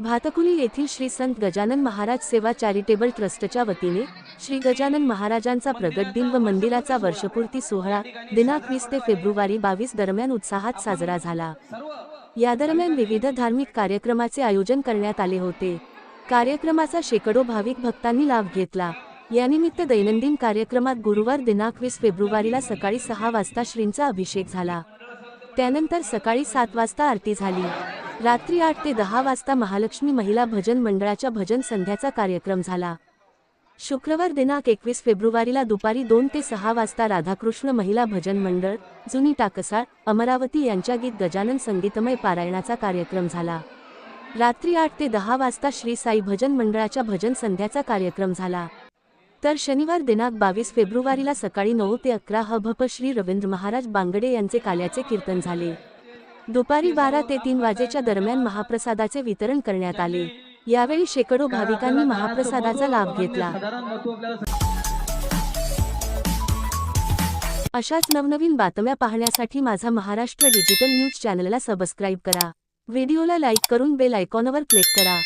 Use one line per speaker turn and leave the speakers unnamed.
भातकुली येथील श्री संत गजानन महाराज सेवा चॅरिटेबल ट्रस्टच्या वतीने श्री गजानन महाराजांचा प्रगट दिन व मंदिराचा वर्षपूर्ती सोहळा दिनांक वीस ते फेब्रुवारी बावीस दरम्यान उत्साहात साजरा झाला. या दरम्यान विविध धार्मिक कार्यक्रमाचे आयोजन करण्यात आले होते. कार्यक्रमाचा शेकडो भाविक भक्तांनी लाभ घेतला. यानिमित्त दैनंदिन कार्यक्रमात गुरुवार दिनांक वीस फेब्रुवारीला सकाळी सहा वाजता श्रींचा अभिषेक झाला. त्यानंतर सकाळी सात वाजता आरती झाली. रात्री आठ ते दहा वाजता महालक्ष्मी महिला भजन मंडळाच्या भजन संध्याचा कार्यक्रम झाला. शुक्रवार दिनांक एकवीस फेब्रुवारीला दुपारी दोन ते सहा वाजता राधाकृष्ण महिला भजन मंडळ जुनी टाकसाळ अमरावती यांच्या गीत गजानन संगीतमय पारायणाचा कार्यक्रम झाला. रात्री आठ ते दहा वाजता श्री साई भजन मंडळाच्या भजन संध्याचा कार्यक्रम झाला. तर शनिवार दिनांक बावीस फेब्रुवारीला सकाळी नऊ ते अकरा हभप श्री रवींद्र महाराज बांगडे यांचे काल्याचे कीर्तन झाले. दुपारी बारा ते तीन वाजेच्या दरम्यान महाप्रसादाचे वितरण करण्यात आले. यावेळी शेकडो भाविकांनी महाप्रसादाचा लाभ घेतला. अशाच नवनवीन बातम्या पाहण्यासाठी माझा महाराष्ट्र डिजिटल न्यूज चॅनलला सबस्क्राईब करा. व्हिडिओला लाईक करून बेल आयकॉनवर क्लिक करा.